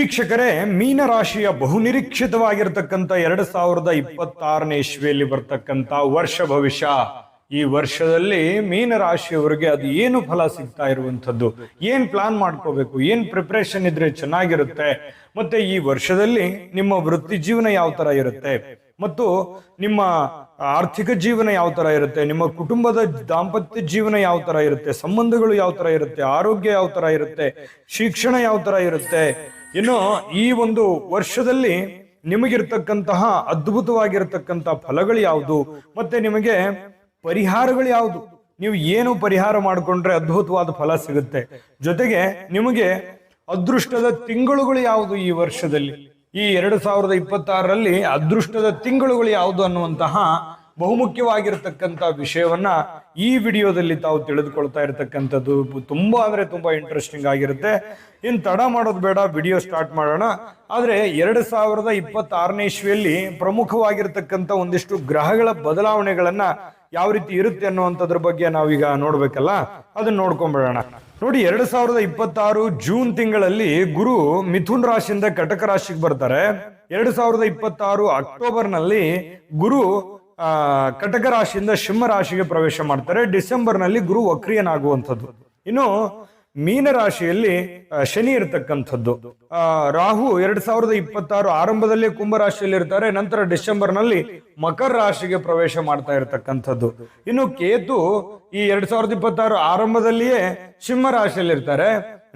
ವೀಕ್ಷಕರೇ, ಮೀನರಾಶಿಯ ಬಹುನಿರೀಕ್ಷಿತವಾಗಿರ್ತಕ್ಕಂಥ ಎರಡು ಸಾವಿರದ ಇಪ್ಪತ್ತಾರನೇ ಇಸ್ವಿಯಲ್ಲಿ ಬರ್ತಕ್ಕಂಥ ವರ್ಷ ಭವಿಷ್ಯ. ಈ ವರ್ಷದಲ್ಲಿ ಮೀನರಾಶಿಯವರಿಗೆ ಅದು ಏನು ಫಲ ಸಿಗ್ತಾ ಇರುವಂಥದ್ದು? ಏನ್ ಪ್ಲಾನ್ ಮಾಡ್ಕೋಬೇಕು? ಏನ್ ಪ್ರಿಪ್ರೇಷನ್ ಇದ್ರೆ ಚೆನ್ನಾಗಿರುತ್ತೆ? ಮತ್ತೆ ಈ ವರ್ಷದಲ್ಲಿ ನಿಮ್ಮ ವೃತ್ತಿ ಜೀವನ ಯಾವ ತರ ಇರುತ್ತೆ? ಮತ್ತು ನಿಮ್ಮ ಆರ್ಥಿಕ ಜೀವನ ಯಾವ ತರ ಇರುತ್ತೆ? ನಿಮ್ಮ ಕುಟುಂಬದ ದಾಂಪತ್ಯ ಜೀವನ ಯಾವ ತರ ಇರುತ್ತೆ? ಸಂಬಂಧಗಳು ಯಾವ ತರ ಇರುತ್ತೆ? ಆರೋಗ್ಯ ಯಾವ ತರ ಇರುತ್ತೆ? ಶಿಕ್ಷಣ ಯಾವ ತರ ಇರುತ್ತೆ? ಇನ್ನು ಈ ಒಂದು ವರ್ಷದಲ್ಲಿ ನಿಮಗಿರ್ತಕ್ಕಂತಹ ಅದ್ಭುತವಾಗಿರ್ತಕ್ಕಂಥ ಫಲಗಳು ಯಾವುದು? ಮತ್ತೆ ನಿಮಗೆ ಪರಿಹಾರಗಳು ಯಾವುದು? ನೀವು ಏನು ಪರಿಹಾರ ಮಾಡಿಕೊಂಡ್ರೆ ಅದ್ಭುತವಾದ ಫಲ ಸಿಗುತ್ತೆ? ಜೊತೆಗೆ ನಿಮಗೆ ಅದೃಷ್ಟದ ತಿಂಗಳುಗಳು ಯಾವುದು ಈ ವರ್ಷದಲ್ಲಿ? ಈ ಎರಡು ಸಾವಿರದ ಇಪ್ಪತ್ತಾರರಲ್ಲಿ ಅದೃಷ್ಟದ ತಿಂಗಳುಗಳು ಯಾವುದು ಅನ್ನುವಂತಹ ಬಹುಮುಖ್ಯವಾಗಿರ್ತಕ್ಕಂಥ ವಿಷಯವನ್ನ ಈ ವಿಡಿಯೋದಲ್ಲಿ ತಾವು ತಿಳಿದುಕೊಳ್ತಾ ಇರತಕ್ಕಂಥದ್ದು ತುಂಬಾ ಅಂದ್ರೆ ತುಂಬಾ ಇಂಟ್ರೆಸ್ಟಿಂಗ್ ಆಗಿರುತ್ತೆ. ಇನ್ ತಡ ಮಾಡೋದು ಬೇಡ, ವಿಡಿಯೋ ಸ್ಟಾರ್ಟ್ ಮಾಡೋಣ. ಆದ್ರೆ ಎರಡು ಸಾವಿರದ ಇಪ್ಪತ್ತಾರನೇ ಇಸ್ವಿಯಲ್ಲಿ ಪ್ರಮುಖವಾಗಿರ್ತಕ್ಕಂಥ ಒಂದಿಷ್ಟು ಗ್ರಹಗಳ ಬದಲಾವಣೆಗಳನ್ನ ಯಾವ ರೀತಿ ಇರುತ್ತೆ ಅನ್ನುವಂಥದ್ರ ಬಗ್ಗೆ ನಾವೀಗ ನೋಡ್ಬೇಕಲ್ಲ? ಅದನ್ನ ನೋಡ್ಕೊಂಡ್ಬಿಡೋಣ ನೋಡಿ, ಎರಡ್ ಸಾವಿರದ ಇಪ್ಪತ್ತಾರು ಜೂನ್ ತಿಂಗಳಲ್ಲಿ ಗುರು ಮಿಥುನ್ ರಾಶಿಯಿಂದ ಕಟಕ ರಾಶಿಗೆ ಬರ್ತಾರೆ. ಎರಡ್ ಸಾವಿರದ ಇಪ್ಪತ್ತಾರು ಅಕ್ಟೋಬರ್ನಲ್ಲಿ ಗುರು ಕಟಕ ರಾಶಿಯಿಂದ ಸಿಂಹ ರಾಶಿಗೆ ಪ್ರವೇಶ ಮಾಡ್ತಾರೆ. ಡಿಸೆಂಬರ್ನಲ್ಲಿ ಗುರು ವಕ್ರಿಯನಾಗುವಂಥದ್ದು. ಇನ್ನು ಮೀನ ರಾಶಿಯಲ್ಲಿ ಶನಿ ಇರತಕ್ಕಂಥದ್ದು. ರಾಹು ಎರಡ್ ಸಾವಿರದ ಇಪ್ಪತ್ತಾರು ಆರಂಭದಲ್ಲಿ ಕುಂಭ ರಾಶಿಯಲ್ಲಿ ಇರ್ತಾರೆ. ನಂತರ ಡಿಸೆಂಬರ್ನಲ್ಲಿ ಮಕರ ರಾಶಿಗೆ ಪ್ರವೇಶ ಮಾಡ್ತಾ ಇರತಕ್ಕಂಥದ್ದು. ಇನ್ನು ಕೇತು ಈ ಎರಡ್ ಸಾವಿರದ ಇಪ್ಪತ್ತಾರು ಆರಂಭದಲ್ಲಿಯೇ ಸಿಂಹ ರಾಶಿಯಲ್ಲಿ ಇರ್ತಾರೆ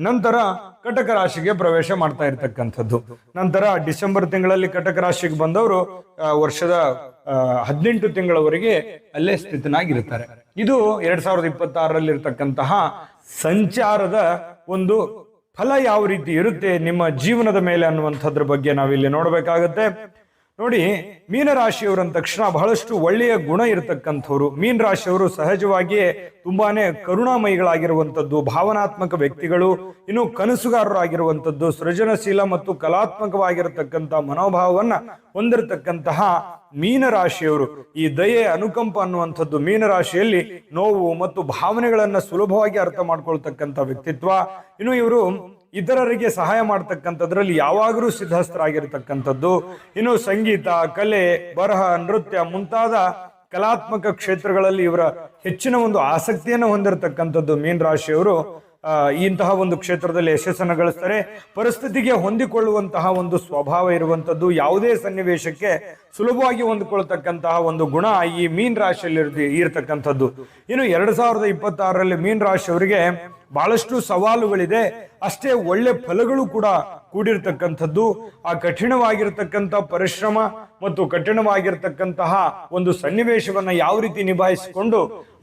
ನಂತರ ಕಟಕ ರಾಶಿಗೆ ಪ್ರವೇಶ ಮಾಡ್ತಾ ಇರ್ತಕ್ಕಂಥದ್ದು. ನಂತರ ಡಿಸೆಂಬರ್ ತಿಂಗಳಲ್ಲಿ ಕಟಕ ರಾಶಿಗೆ ಬಂದವರು ವರ್ಷದ ಹದಿನೆಂಟು ತಿಂಗಳವರೆಗೆ ಅಲ್ಲೇ ಸ್ಥಿತನಾಗಿರ್ತಾರೆ ಇದು ಎರಡ್ ಸಾವಿರದ ಇಪ್ಪತ್ತಾರರಲ್ಲಿ ಇರ್ತಕ್ಕಂತಹ ಸಂಚಾರದ ಒಂದು ಫಲ ಯಾವ ರೀತಿ ಇರುತ್ತೆ, ನಿಮ್ಮ ಜೀವನದ ಮೇಲೆ ಅನ್ನುವಂಥದ್ರ ಬಗ್ಗೆ ನಾವಿಲ್ಲಿ ನೋಡ್ಬೇಕಾಗತ್ತೆ. ನೋಡಿ ಮೀನರಾಶಿಯವರು ಅಂದ ತಕ್ಷಣ ಬಹಳಷ್ಟು ಒಳ್ಳೆಯ ಗುಣ ಇರತಕ್ಕಂಥವ್ರು. ಮೀನ ರಾಶಿಯವರು ಸಹಜವಾಗಿಯೇ ತುಂಬಾನೇ ಕರುಣಾಮಯಿಗಳಾಗಿರುವಂಥದ್ದು, ಭಾವನಾತ್ಮಕ ವ್ಯಕ್ತಿಗಳು, ಇನ್ನು ಕನಸುಗಾರರಾಗಿರುವಂಥದ್ದು, ಸೃಜನಶೀಲ ಮತ್ತು ಕಲಾತ್ಮಕವಾಗಿರತಕ್ಕಂಥ ಮನೋಭಾವವನ್ನ ಹೊಂದಿರತಕ್ಕಂತಹ ಮೀನರಾಶಿಯವರು. ಈ ದಯೆ, ಅನುಕಂಪ ಅನ್ನುವಂಥದ್ದು ಮೀನರಾಶಿಯಲ್ಲಿ ನೋವು ಮತ್ತು ಭಾವನೆಗಳನ್ನು ಸುಲಭವಾಗಿ ಅರ್ಥ ಮಾಡ್ಕೊಳ್ತಕ್ಕಂಥ ವ್ಯಕ್ತಿತ್ವ. ಇನ್ನು ಇವರು ಇತರರಿಗೆ ಸಹಾಯ ಮಾಡ್ತಕ್ಕಂಥದ್ರಲ್ಲಿ ಯಾವಾಗಲೂ ಸಿದ್ಧಸ್ಥರಾಗಿರ್ತಕ್ಕಂಥದ್ದು ಇನ್ನು ಸಂಗೀತ, ಕಲೆ, ಬರಹ, ನೃತ್ಯ ಮುಂತಾದ ಕಲಾತ್ಮಕ ಕ್ಷೇತ್ರಗಳಲ್ಲಿ ಇವರ ಹೆಚ್ಚಿನ ಒಂದು ಆಸಕ್ತಿಯನ್ನು ಹೊಂದಿರತಕ್ಕಂಥದ್ದು ಮೀನ್ ರಾಶಿಯವರು. ಇಂತಹ ಒಂದು ಕ್ಷೇತ್ರದಲ್ಲಿ ಯಶಸ್ಸನ್ನು ಗಳಿಸ್ತಾರೆ. ಪರಿಸ್ಥಿತಿಗೆ ಹೊಂದಿಕೊಳ್ಳುವಂತಹ ಒಂದು ಸ್ವಭಾವ ಇರುವಂತದ್ದು ಯಾವುದೇ ಸನ್ನಿವೇಶಕ್ಕೆ ಸುಲಭವಾಗಿ ಹೊಂದಿಕೊಳ್ತಕ್ಕಂತಹ ಒಂದು ಗುಣ ಈ ಮೀನ್ ರಾಶಿಯಲ್ಲಿ ಇರ್ತಿ- ಇರ್ತಕ್ಕಂಥದ್ದು. ಇನ್ನು ಎರಡ್ ಸಾವಿರದ ಇಪ್ಪತ್ತಾರರಲ್ಲಿ ಮೀನ್ ರಾಶಿಯವರಿಗೆ ಬಹಳಷ್ಟು ಸವಾಲುಗಳಿದೆ. ಅಷ್ಟೇ ಒಳ್ಳೆ ಫಲಗಳು ಕೂಡ ಕೂಡಿರ್ತಕ್ಕಂಥದ್ದು. ಆ ಕಠಿಣವಾಗಿರ್ತಕ್ಕಂಥ ಪರಿಶ್ರಮ ಮತ್ತು ಕಠಿಣವಾಗಿರ್ತಕ್ಕಂತಹ ಒಂದು ಸನ್ನಿವೇಶವನ್ನ ಯಾವ ರೀತಿ ನಿಭಾಯಿಸಿಕೊಂಡು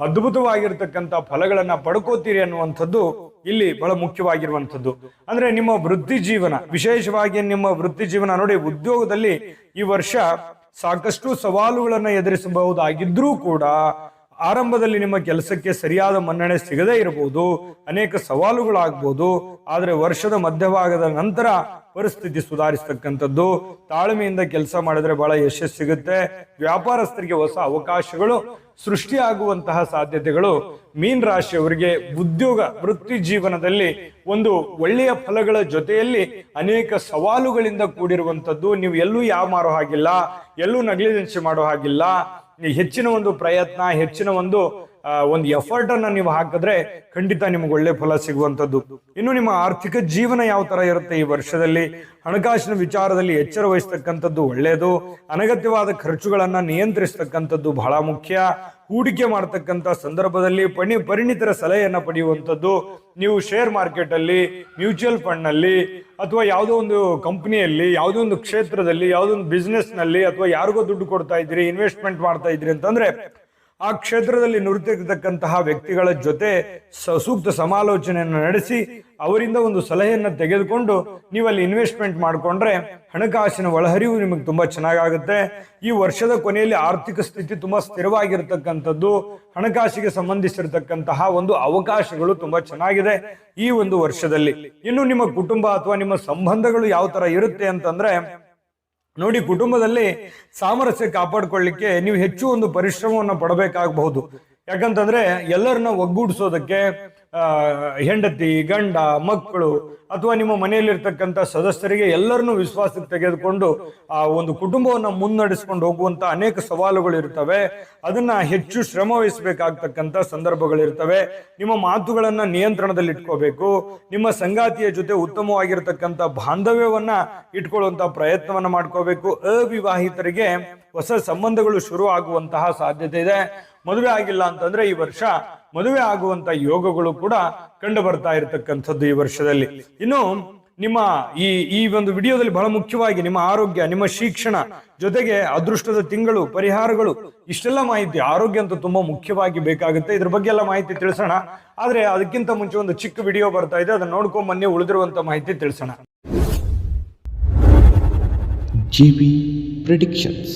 ಅದ್ಭುತವಾಗಿರ್ತಕ್ಕಂಥ ಫಲಗಳನ್ನ ಪಡ್ಕೋತೀರಿ ಅನ್ನುವಂಥದ್ದು ಇಲ್ಲಿ ಬಹಳ ಮುಖ್ಯವಾಗಿರುವಂಥದ್ದು. ಅಂದ್ರೆ ನಿಮ್ಮ ವೃತ್ತಿ ಜೀವನ, ವಿಶೇಷವಾಗಿ ನಿಮ್ಮ ವೃತ್ತಿ ಜೀವನ ನೋಡಿ ಉದ್ಯೋಗದಲ್ಲಿ ಈ ವರ್ಷ ಸಾಕಷ್ಟು ಸವಾಲುಗಳನ್ನು ಎದುರಿಸಬಹುದಾಗಿದ್ರೂ ಕೂಡ ಆರಂಭದಲ್ಲಿ ನಿಮ್ಮ ಕೆಲಸಕ್ಕೆ ಸರಿಯಾದ ಮನ್ನಣೆ ಸಿಗದೇ ಇರಬಹುದು, ಅನೇಕ ಸವಾಲುಗಳಾಗಬಹುದು ಆದರೆ ವರ್ಷದ ಮಧ್ಯಭಾಗದ ನಂತರ ಪರಿಸ್ಥಿತಿ ಸುಧಾರಿಸ್ತಕ್ಕಂಥದ್ದು. ತಾಳ್ಮೆಯಿಂದ ಕೆಲಸ ಮಾಡಿದ್ರೆ ಬಹಳ ಯಶಸ್ಸು ಸಿಗುತ್ತೆ. ವ್ಯಾಪಾರಸ್ಥರಿಗೆ ಹೊಸ ಅವಕಾಶಗಳು ಸೃಷ್ಟಿಯಾಗುವಂತಹ ಸಾಧ್ಯತೆಗಳು. ಮೀನ್ ರಾಶಿಯವರಿಗೆ ಉದ್ಯೋಗ, ವೃತ್ತಿ ಜೀವನದಲ್ಲಿ ಒಂದು ಒಳ್ಳೆಯ ಫಲಗಳ ಜೊತೆಯಲ್ಲಿ ಅನೇಕ ಸವಾಲುಗಳಿಂದ ಕೂಡಿರುವಂಥದ್ದು. ನೀವು ಎಲ್ಲೂ ಯಾವ ಮಾರೋ ಹಾಗಿಲ್ಲ, ಎಲ್ಲೂ ನಗ್ಲಿಜೆನ್ಸಿ ಮಾಡೋ ಹಾಗಿಲ್ಲ. ಹೆಚ್ಚಿನ ಒಂದು ಪ್ರಯತ್ನ ಹೆಚ್ಚಿನ ಒಂದು ಒಂದು ಎಫರ್ಟ್ ಅನ್ನ ನೀವು ಹಾಕಿದ್ರೆ ಖಂಡಿತ ನಿಮ್ಗೆ ಒಳ್ಳೆ ಫಲ ಸಿಗುವಂತದ್ದು ಇನ್ನು ನಿಮ್ಮ ಆರ್ಥಿಕ ಜೀವನ ಯಾವ ತರ ಇರುತ್ತೆ ಈ ವರ್ಷದಲ್ಲಿ? ಹಣಕಾಸಿನ ವಿಚಾರದಲ್ಲಿ ಎಚ್ಚರ ವಹಿಸ್ತಕ್ಕಂಥದ್ದು ಒಳ್ಳೆಯದು. ಅನಗತ್ಯವಾದ ಖರ್ಚುಗಳನ್ನ ನಿಯಂತ್ರಿಸ್ತಕ್ಕಂಥದ್ದು ಬಹಳ ಮುಖ್ಯ. ಹೂಡಿಕೆ ಮಾಡತಕ್ಕಂಥ ಸಂದರ್ಭದಲ್ಲಿ ಪಣಿ ಪರಿಣಿತರ ಸಲಹೆಯನ್ನ ಪಡೆಯುವಂಥದ್ದು. ನೀವು ಶೇರ್ ಮಾರ್ಕೆಟ್ ಅಲ್ಲಿ ಮ್ಯೂಚುವಲ್ ಫಂಡ್ನಲ್ಲಿ ಅಥವಾ ಯಾವುದೋ ಒಂದು ಕಂಪನಿಯಲ್ಲಿ ಯಾವುದೋ ಒಂದು ಕ್ಷೇತ್ರದಲ್ಲಿ, ಯಾವುದೋ ಒಂದು ಬಿಸ್ನೆಸ್ನಲ್ಲಿ, ಅಥವಾ ಯಾರಿಗೋ ದುಡ್ಡು ಕೊಡ್ತಾ ಇದ್ರಿ ಇನ್ವೆಸ್ಟ್ಮೆಂಟ್ ಮಾಡ್ತಾ ಇದ್ರಿ ಅಂತಂದ್ರೆ ಆ ಕ್ಷೇತ್ರದಲ್ಲಿ ನುರಿತಿರ್ತಕ್ಕಂತಹ ವ್ಯಕ್ತಿಗಳ ಜೊತೆ ಸೂಕ್ತ ಸಮಾಲೋಚನೆಯನ್ನು ನಡೆಸಿ ಅವರಿಂದ ಒಂದು ಸಲಹೆಯನ್ನ ತೆಗೆದುಕೊಂಡು ನೀವು ಅಲ್ಲಿ ಇನ್ವೆಸ್ಟ್ಮೆಂಟ್ ಮಾಡಿಕೊಂಡ್ರೆ ಹಣಕಾಸಿನ ಒಳಹರಿವು ನಿಮಗೆ ತುಂಬಾ ಚೆನ್ನಾಗಾಗುತ್ತೆ. ಈ ವರ್ಷದ ಕೊನೆಯಲ್ಲಿ ಆರ್ಥಿಕ ಸ್ಥಿತಿ ತುಂಬಾ ಸ್ಥಿರವಾಗಿರ್ತಕ್ಕಂಥದ್ದು, ಹಣಕಾಸಿಗೆ ಸಂಬಂಧಿಸಿರತಕ್ಕಂತಹ ಒಂದು ಅವಕಾಶಗಳು ತುಂಬಾ ಚೆನ್ನಾಗಿದೆ ಈ ಒಂದು ವರ್ಷದಲ್ಲಿ. ಇನ್ನು ನಿಮ್ಮ ಕುಟುಂಬ ಅಥವಾ ನಿಮ್ಮ ಸಂಬಂಧಗಳು ಯಾವ ತರ ಇರುತ್ತೆ ಅಂತಂದ್ರೆ ನೋಡಿ ಕುಟುಂಬದಲ್ಲಿ ಸಾಮರಸ್ಯ ಕಾಪಾಡ್ಕೊಳ್ಳಿಕ್ಕೆ ನೀವು ಹೆಚ್ಚು ಒಂದು ಪರಿಶ್ರಮವನ್ನು ಪಡಬೇಕಾಗಬಹುದು. ಯಾಕಂತಂದ್ರೆ ಎಲ್ಲರನ್ನ ಒಗ್ಗೂಡಿಸೋದಕ್ಕೆ ಹೆಂಡತಿ, ಗಂಡ, ಮಕ್ಕಳು ಅಥವಾ ನಿಮ್ಮ ಮನೆಯಲ್ಲಿರ್ತಕ್ಕಂಥ ಸದಸ್ಯರಿಗೆ ಎಲ್ಲರನ್ನೂ ವಿಶ್ವಾಸಕ್ಕೆ ತೆಗೆದುಕೊಂಡು ಆ ಒಂದು ಕುಟುಂಬವನ್ನ ಮುನ್ನಡೆಸ್ಕೊಂಡು ಹೋಗುವಂತ ಅನೇಕ ಸವಾಲುಗಳು ಇರ್ತವೆ ಅದನ್ನ ಹೆಚ್ಚು ಶ್ರಮ ವಹಿಸಬೇಕಾಗ್ತಕ್ಕಂಥ ಸಂದರ್ಭಗಳಿರ್ತವೆ. ನಿಮ್ಮ ಮಾತುಗಳನ್ನ ನಿಯಂತ್ರಣದಲ್ಲಿ ಇಟ್ಕೋಬೇಕು. ನಿಮ್ಮ ಸಂಗಾತಿಯ ಜೊತೆ ಉತ್ತಮವಾಗಿರ್ತಕ್ಕಂಥ ಬಾಂಧವ್ಯವನ್ನ ಇಟ್ಕೊಳ್ಳುವಂತ ಪ್ರಯತ್ನವನ್ನ ಮಾಡ್ಕೋಬೇಕು. ಅವಿವಾಹಿತರಿಗೆ ಹೊಸ ಸಂಬಂಧಗಳು ಶುರು ಆಗುವಂತಹ ಸಾಧ್ಯತೆ ಇದೆ. ಮದುವೆ ಆಗಿಲ್ಲ ಅಂತಂದ್ರೆ ಈ ವರ್ಷ ಮದುವೆ ಆಗುವಂತ ಯೋಗಗಳು ಕೂಡ ಕಂಡು ಬರ್ತಾ ಇರತಕ್ಕಂಥದ್ದು ಈ ವರ್ಷದಲ್ಲಿ. ಇನ್ನು ನಿಮ್ಮ ಈ ಈ ಒಂದು ವಿಡಿಯೋದಲ್ಲಿ ಬಹಳ ಮುಖ್ಯವಾಗಿ ನಿಮ್ಮ ಆರೋಗ್ಯ, ನಿಮ್ಮ ಶಿಕ್ಷಣ ಜೊತೆಗೆ ಅದೃಷ್ಟದ ತಿಂಗಳು, ಪರಿಹಾರಗಳು, ಇಷ್ಟೆಲ್ಲ ಮಾಹಿತಿ ಆರೋಗ್ಯ ಅಂತ ತುಂಬಾ ಮುಖ್ಯವಾಗಿ ಬೇಕಾಗುತ್ತೆ. ಇದ್ರ ಬಗ್ಗೆ ಎಲ್ಲ ಮಾಹಿತಿ ತಿಳಿಸೋಣ. ಆದ್ರೆ ಅದಕ್ಕಿಂತ ಮುಂಚೆ ಒಂದು ಚಿಕ್ಕ ವಿಡಿಯೋ ಬರ್ತಾ ಇದೆ. ಅದನ್ನ ನೋಡ್ಕೊಂಡ್ ಬನ್ನಿ, ಉಳಿದಿರುವಂತ ಮಾಹಿತಿ ತಿಳಿಸೋಣ. G predictions.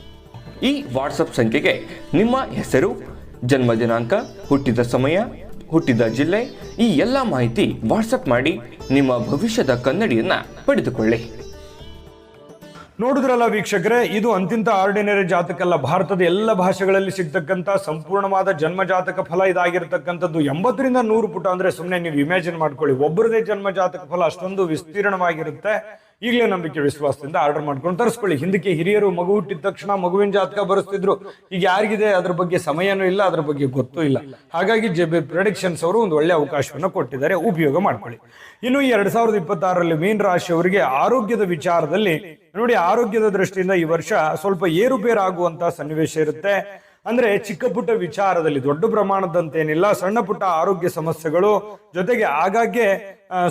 ಈ ವಾಟ್ಸಪ್ ಸಂಖ್ಯೆಗೆ ನಿಮ್ಮ ಹೆಸರು, ಜನ್ಮ ದಿನಾಂಕ, ಹುಟ್ಟಿದ ಸಮಯ, ಹುಟ್ಟಿದ ಜಿಲ್ಲೆ, ಈ ಎಲ್ಲ ಮಾಹಿತಿ ವಾಟ್ಸಪ್ ಮಾಡಿ ನಿಮ್ಮ ಭವಿಷ್ಯದ ಕನ್ನಡಿಯನ್ನ ಪಡೆದುಕೊಳ್ಳಿ. ನೋಡಿದ್ರಲ್ಲ ವೀಕ್ಷಕರೇ, ಇದು ಅಂತಿಂತ ಆರ್ಡಿನರಿ ಜಾತಕ ಅಲ್ಲ ಭಾರತದ ಎಲ್ಲ ಭಾಷೆಗಳಲ್ಲಿ ಸಿಗ್ತಕ್ಕಂಥ ಸಂಪೂರ್ಣವಾದ ಜನ್ಮ ಜಾತಕ ಫಲ ಇದಾಗಿರ್ತಕ್ಕಂಥದ್ದು ಎಂಬತ್ತರಿಂದ ನೂರು ಪುಟ ಅಂದ್ರೆ ಸುಮ್ಮನೆ ನೀವು ಇಮ್ಯಾಜಿನ್ ಮಾಡ್ಕೊಳ್ಳಿ. ಒಬ್ಬರದೇ ಜನ್ಮ ಜಾತಕ ಫಲ ಅಷ್ಟೊಂದು ವಿಸ್ತೀರ್ಣವಾಗಿರುತ್ತೆ. ಈಗಲೇ ನಂಬಿಕೆ ವಿಶ್ವಾಸದಿಂದ ಆರ್ಡರ್ ಮಾಡ್ಕೊಂಡು ತರಿಸ್ಕೊಳ್ಳಿ. ಹಿಂದಕ್ಕೆ ಹಿರಿಯರು ಮಗು ಹುಟ್ಟಿದ ತಕ್ಷಣ ಮಗುವಿನ ಜಾತಕ ಬರೆಸ್ತಿದ್ರು. ಈಗ ಯಾರಿಗಿದೆ? ಅದ್ರ ಬಗ್ಗೆ ಸಮಯನೂ ಇಲ್ಲ, ಅದ್ರ ಬಗ್ಗೆ ಗೊತ್ತೂ ಇಲ್ಲ. ಹಾಗಾಗಿ ಜೆ ಬಿ ಪ್ರೊಡಿಕ್ಷನ್ಸ್ ಅವರು ಒಂದು ಒಳ್ಳೆ ಅವಕಾಶವನ್ನು ಕೊಟ್ಟಿದ್ದಾರೆ. ಉಪಯೋಗ ಮಾಡ್ಕೊಳ್ಳಿ. ಇನ್ನು ಎರಡ್ ಸಾವಿರದ ಇಪ್ಪತ್ತಾರರಲ್ಲಿ ಮೀನ್ ರಾಶಿಯವರಿಗೆ ಆರೋಗ್ಯದ ವಿಚಾರದಲ್ಲಿ ನೋಡಿ, ಆರೋಗ್ಯದ ದೃಷ್ಟಿಯಿಂದ ಈ ವರ್ಷ ಸ್ವಲ್ಪ ಏರುಪೇರು ಏರುಪೇರಾಗುವಂತಹ ಸನ್ನಿವೇಶ ಇರುತ್ತೆ. ಅಂದ್ರೆ ಚಿಕ್ಕ ಪುಟ್ಟ ವಿಚಾರದಲ್ಲಿ ದೊಡ್ಡ ಪ್ರಮಾಣದಂತೇನಿಲ್ಲ. ಸಣ್ಣ ಪುಟ್ಟ ಆರೋಗ್ಯ ಸಮಸ್ಯೆಗಳು ಜೊತೆಗೆ ಆಗಾಗ್ಗೆ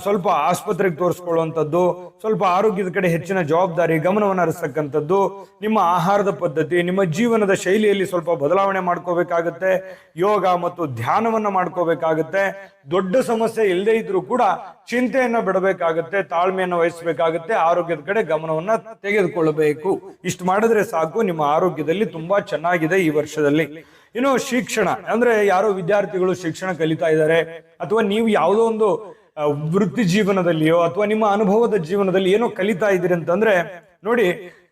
ಸ್ವಲ್ಪ ಆಸ್ಪತ್ರೆಗೆ ತೋರಿಸ್ಕೊಳ್ಳುವಂಥದ್ದು, ಸ್ವಲ್ಪ ಆರೋಗ್ಯದ ಕಡೆ ಹೆಚ್ಚಿನ ಜವಾಬ್ದಾರಿ, ಗಮನವನ್ನು ಹರಿಸ್ತಕ್ಕಂಥದ್ದು ನಿಮ್ಮ ಆಹಾರದ ಪದ್ಧತಿ, ನಿಮ್ಮ ಜೀವನದ ಶೈಲಿಯಲ್ಲಿ ಸ್ವಲ್ಪ ಬದಲಾವಣೆ ಮಾಡ್ಕೋಬೇಕಾಗತ್ತೆ, ಯೋಗ ಮತ್ತು ಧ್ಯಾನವನ್ನ ಮಾಡ್ಕೋಬೇಕಾಗತ್ತೆ, ದೊಡ್ಡ ಸಮಸ್ಯೆ ಇಲ್ಲದೇ ಇದ್ರೂ ಕೂಡ ಚಿಂತೆಯನ್ನು ಬಿಡಬೇಕಾಗತ್ತೆ, ತಾಳ್ಮೆಯನ್ನು ವಹಿಸಬೇಕಾಗತ್ತೆ, ಆರೋಗ್ಯದ ಕಡೆ ಗಮನವನ್ನ ತೆಗೆದುಕೊಳ್ಳಬೇಕು. ಇಷ್ಟು ಮಾಡಿದ್ರೆ ಸಾಕು, ನಿಮ್ಮ ಆರೋಗ್ಯದಲ್ಲಿ ತುಂಬಾ ಚೆನ್ನಾಗಿದೆ ಈ ವರ್ಷದಲ್ಲಿ. ಇನ್ನು ಶಿಕ್ಷಣ, ಅಂದ್ರೆ ಯಾರೋ ವಿದ್ಯಾರ್ಥಿಗಳು ಶಿಕ್ಷಣ ಕಲಿತಾ ಇದ್ದಾರೆ, ಅಥವಾ ನೀವು ಯಾವುದೋ ಒಂದು ವೃತ್ತಿ ಜೀವನದಲ್ಲಿಯೋ ಅಥವಾ ನಿಮ್ಮ ಅನುಭವದ ಜೀವನದಲ್ಲಿ ಏನೋ ಕಲಿತಾ ಇದ್ದೀರಿ ಅಂತಂದ್ರೆ, ನೋಡಿ,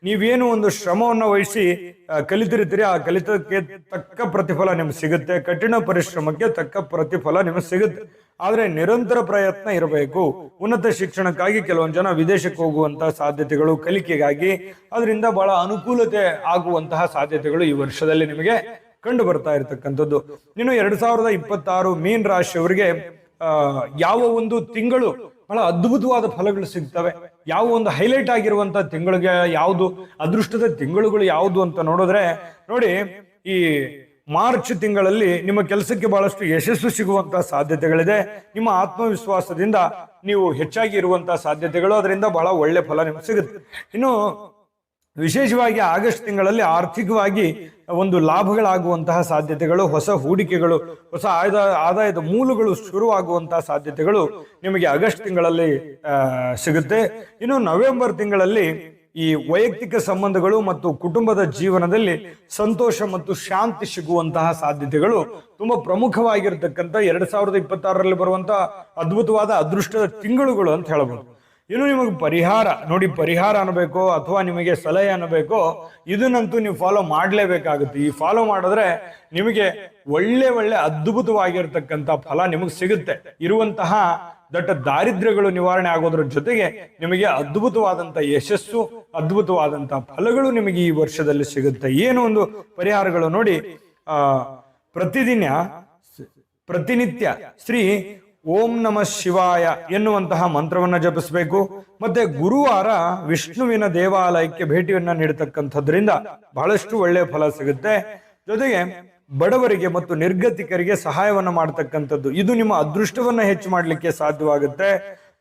ನೀವೇನು ಒಂದು ಶ್ರಮವನ್ನು ವಹಿಸಿ ಕಲಿತಿರ್ತೀರಿ, ಆ ಕಲಿತಕ್ಕೆ ತಕ್ಕ ಪ್ರತಿಫಲ ನಿಮ್ಗೆ ಸಿಗುತ್ತೆ, ಕಠಿಣ ಪರಿಶ್ರಮಕ್ಕೆ ತಕ್ಕ ಪ್ರತಿಫಲ ನಿಮಗೆ ಸಿಗುತ್ತೆ. ಆದ್ರೆ ನಿರಂತರ ಪ್ರಯತ್ನ ಇರಬೇಕು. ಉನ್ನತ ಶಿಕ್ಷಣಕ್ಕಾಗಿ ಕೆಲವೊಂದು ಜನ ವಿದೇಶಕ್ಕೆ ಹೋಗುವಂತಹ ಸಾಧ್ಯತೆಗಳು ಕಲಿಕೆಗಾಗಿ ಅದರಿಂದ ಬಹಳ ಅನುಕೂಲತೆ ಆಗುವಂತಹ ಸಾಧ್ಯತೆಗಳು ಈ ವರ್ಷದಲ್ಲಿ ನಿಮಗೆ ಕಂಡು ಬರ್ತಾ ಇರತಕ್ಕಂಥದ್ದು. ಇನ್ನು ಎರಡ್ ಸಾವಿರದ ಇಪ್ಪತ್ತಾರು ಮೀನ್ ರಾಶಿಯವರಿಗೆ ಯಾವ ಒಂದು ತಿಂಗಳು ಬಹಳ ಅದ್ಭುತವಾದ ಫಲಗಳು ಸಿಗ್ತವೆ. ಯಾವ ಒಂದು ಹೈಲೈಟ್ ಆಗಿರುವಂತ ತಿಂಗಳಿಗೆ ಯಾವುದು, ಅದೃಷ್ಟದ ತಿಂಗಳುಗಳು ಯಾವುದು ಅಂತ ನೋಡಿದ್ರೆ, ನೋಡಿ, ಈ ಮಾರ್ಚ್ ತಿಂಗಳಲ್ಲಿ ನಿಮ್ಮ ಕೆಲಸಕ್ಕೆ ಬಹಳಷ್ಟು ಯಶಸ್ಸು ಸಿಗುವಂತಹ ಸಾಧ್ಯತೆಗಳಿದೆ. ನಿಮ್ಮ ಆತ್ಮವಿಶ್ವಾಸದಿಂದ ನೀವು ಹೆಚ್ಚಾಗಿ ಇರುವಂತಹ ಸಾಧ್ಯತೆಗಳು, ಅದರಿಂದ ಬಹಳ ಒಳ್ಳೆ ಫಲ ನಿಮಗೆ ಸಿಗುತ್ತೆ. ಇನ್ನು, ವಿಶೇಷವಾಗಿ ಆಗಸ್ಟ್ ತಿಂಗಳಲ್ಲಿ ಆರ್ಥಿಕವಾಗಿ ಒಂದು ಲಾಭಗಳಾಗುವಂತಹ ಸಾಧ್ಯತೆಗಳು, ಹೊಸ ಹೂಡಿಕೆಗಳು, ಹೊಸ ಆಯ್ದ, ಆದಾಯದ ಮೂಲಗಳು ಶುರುವಾಗುವಂತಹ ಸಾಧ್ಯತೆಗಳು ನಿಮಗೆ ಆಗಸ್ಟ್ ತಿಂಗಳಲ್ಲಿ ಸಿಗುತ್ತೆ. ಇನ್ನು ನವೆಂಬರ್ ತಿಂಗಳಲ್ಲಿ ಈ ವೈಯಕ್ತಿಕ ಸಂಬಂಧಗಳು ಮತ್ತು ಕುಟುಂಬದ ಜೀವನದಲ್ಲಿ ಸಂತೋಷ ಮತ್ತು ಶಾಂತಿ ಸಿಗುವಂತಹ ಸಾಧ್ಯತೆಗಳು ತುಂಬಾ ಪ್ರಮುಖವಾಗಿರ್ತಕ್ಕಂಥ ಎರಡ್ ಸಾವಿರದ ಇಪ್ಪತ್ತಾರರಲ್ಲಿ ಬರುವಂತಹ ಅದ್ಭುತವಾದ ಅದೃಷ್ಟದ ತಿಂಗಳುಗಳು ಅಂತ ಹೇಳ್ಬೋದು. ಇನ್ನು ನಿಮಗೆ ಪರಿಹಾರ, ನೋಡಿ ಪರಿಹಾರ ಅನ್ನಬೇಕೋ ಅಥವಾ ನಿಮಗೆ ಸಲಹೆ ಅನ್ನಬೇಕೋ, ಇದನ್ನಂತೂ ನೀವು ಫಾಲೋ ಮಾಡಲೇಬೇಕಾಗುತ್ತೆ. ಈ ಫಾಲೋ ಮಾಡಿದ್ರೆ ನಿಮಗೆ ಒಳ್ಳೆ ಒಳ್ಳೆ ಅದ್ಭುತವಾಗಿರ್ತಕ್ಕಂಥ ಫಲ ನಿಮಗೆ ಸಿಗುತ್ತೆ. ಇರುವಂತಹ ದಟ್ಟ ದಾರಿದ್ರ್ಯಗಳು ನಿವಾರಣೆ ಆಗೋದ್ರ ಜೊತೆಗೆ ನಿಮಗೆ ಅದ್ಭುತವಾದಂಥ ಯಶಸ್ಸು, ಅದ್ಭುತವಾದಂಥ ಫಲಗಳು ನಿಮಗೆ ಈ ವರ್ಷದಲ್ಲಿ ಸಿಗುತ್ತೆ. ಏನು ಒಂದು ಪರಿಹಾರಗಳು ನೋಡಿ ಪ್ರತಿದಿನ ಪ್ರತಿನಿತ್ಯ ಶ್ರೀ ಓಂ ನಮ ಶಿವಾಯ ಎನ್ನುವಂತಹ ಮಂತ್ರವನ್ನ ಜಪಿಸಬೇಕು. ಮತ್ತೆ ಗುರುವಾರ ವಿಷ್ಣುವಿನ ದೇವಾಲಯಕ್ಕೆ ಭೇಟಿಯನ್ನ ನೀಡತಕ್ಕಂಥದ್ರಿಂದ ಬಹಳಷ್ಟು ಒಳ್ಳೆಯ ಫಲ ಸಿಗುತ್ತೆ. ಜೊತೆಗೆ ಬಡವರಿಗೆ ಮತ್ತು ನಿರ್ಗತಿಕರಿಗೆ ಸಹಾಯವನ್ನ ಮಾಡತಕ್ಕಂಥದ್ದು. ಇದು ನಿಮ್ಮ ಅದೃಷ್ಟವನ್ನ ಹೆಚ್ಚು ಮಾಡಲಿಕ್ಕೆ ಸಾಧ್ಯವಾಗುತ್ತೆ.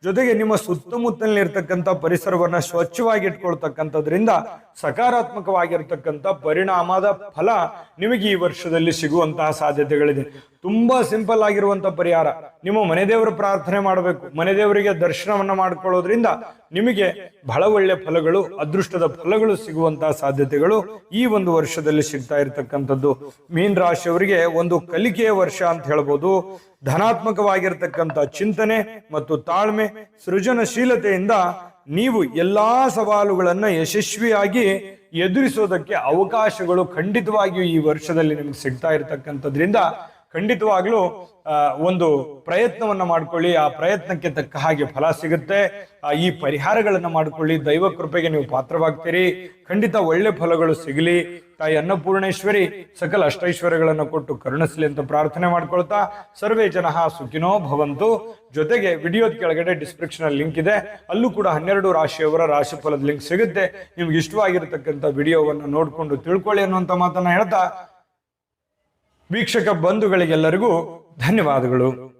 ಜೊತೆಗೆ ನಿಮ್ಮ ಸುತ್ತಮುತ್ತಲಿರ್ತಕ್ಕಂಥ ಪರಿಸರವನ್ನ ಸ್ವಚ್ಛವಾಗಿ ಇಟ್ಕೊಳ್ತಕ್ಕಂಥದ್ರಿಂದ ಸಕಾರಾತ್ಮಕವಾಗಿರ್ತಕ್ಕಂಥ ಪರಿಣಾಮದ ಫಲ ನಿಮಗೆ ಈ ವರ್ಷದಲ್ಲಿ ಸಿಗುವಂತಹ ಸಾಧ್ಯತೆಗಳಿದೆ. ತುಂಬಾ ಸಿಂಪಲ್ ಆಗಿರುವಂತಹ ಪರಿಹಾರ. ನಿಮ್ಮ ಮನೆ ದೇವರ ಪ್ರಾರ್ಥನೆ ಮಾಡಬೇಕು. ಮನೆ ದೇವರಿಗೆ ದರ್ಶನವನ್ನ ಮಾಡ್ಕೊಳ್ಳೋದ್ರಿಂದ ನಿಮಗೆ ಬಹಳ ಒಳ್ಳೆ ಫಲಗಳು, ಅದೃಷ್ಟದ ಫಲಗಳು ಸಿಗುವಂತಹ ಸಾಧ್ಯತೆಗಳು ಈ ಒಂದು ವರ್ಷದಲ್ಲಿ ಸಿಗ್ತಾ ಇರತಕ್ಕಂಥದ್ದು. ಮೀನ್ ರಾಶಿಯವರಿಗೆ ಒಂದು ಕಲಿಕೆಯ ವರ್ಷ ಅಂತ ಹೇಳ್ಬೋದು. ಧನಾತ್ಮಕವಾಗಿರ್ತಕ್ಕಂಥ ಚಿಂತನೆ ಮತ್ತು ತಾಳ್ಮೆ ಸೃಜನಶೀಲತೆಯಿಂದ ನೀವು ಎಲ್ಲಾ ಸವಾಲುಗಳನ್ನ ಯಶಸ್ವಿಯಾಗಿ ಎದುರಿಸೋದಕ್ಕೆ ಅವಕಾಶಗಳು ಖಂಡಿತವಾಗಿಯೂ ಈ ವರ್ಷದಲ್ಲಿ ನಿಮ್ಗೆ ಸಿಗ್ತಾ ಇರತಕ್ಕಂಥದ್ರಿಂದ ಖಂಡಿತವಾಗ್ಲೂ ಒಂದು ಪ್ರಯತ್ನವನ್ನ ಮಾಡ್ಕೊಳ್ಳಿ. ಆ ಪ್ರಯತ್ನಕ್ಕೆ ತಕ್ಕ ಹಾಗೆ ಫಲ ಸಿಗುತ್ತೆ. ಈ ಪರಿಹಾರಗಳನ್ನ ಮಾಡ್ಕೊಳ್ಳಿ. ದೈವ ಕೃಪೆಗೆ ನೀವು ಪಾತ್ರವಾಗ್ತೀರಿ. ಖಂಡಿತ ಒಳ್ಳೆ ಫಲಗಳು ಸಿಗಲಿ. ತಾಯಿ ಅನ್ನಪೂರ್ಣೇಶ್ವರಿ, ಸಕಲ ಅಷ್ಟೈಶ್ವರ್ಯಗಳನ್ನು ಕೊಟ್ಟು ಕರುಣಿಸಲಿ ಅಂತ ಪ್ರಾರ್ಥನೆ ಮಾಡ್ಕೊಳ್ತಾ, ಸರ್ವೇ ಜನ ಸುಖಿನೋ ಭವಂತು. ಜೊತೆಗೆ ವಿಡಿಯೋದ ಕೆಳಗಡೆ ಡಿಸ್ಕ್ರಿಪ್ಷನ್ ಲಿಂಕ್ ಇದೆ. ಅಲ್ಲೂ ಕೂಡ ಹನ್ನೆರಡು ರಾಶಿಯವರ ರಾಶಿಫಲದ ಲಿಂಕ್ ಸಿಗುತ್ತೆ. ನಿಮ್ಗೆ ಇಷ್ಟವಾಗಿರತಕ್ಕಂಥ ವಿಡಿಯೋವನ್ನು ನೋಡ್ಕೊಂಡು ತಿಳ್ಕೊಳ್ಳಿ ಅನ್ನುವಂತ ಮಾತನ್ನ ಹೇಳ್ತಾ ವೀಕ್ಷಕ ಬಂಧುಗಳಿಗೆಲ್ಲರಿಗೂ ಧನ್ಯವಾದಗಳು.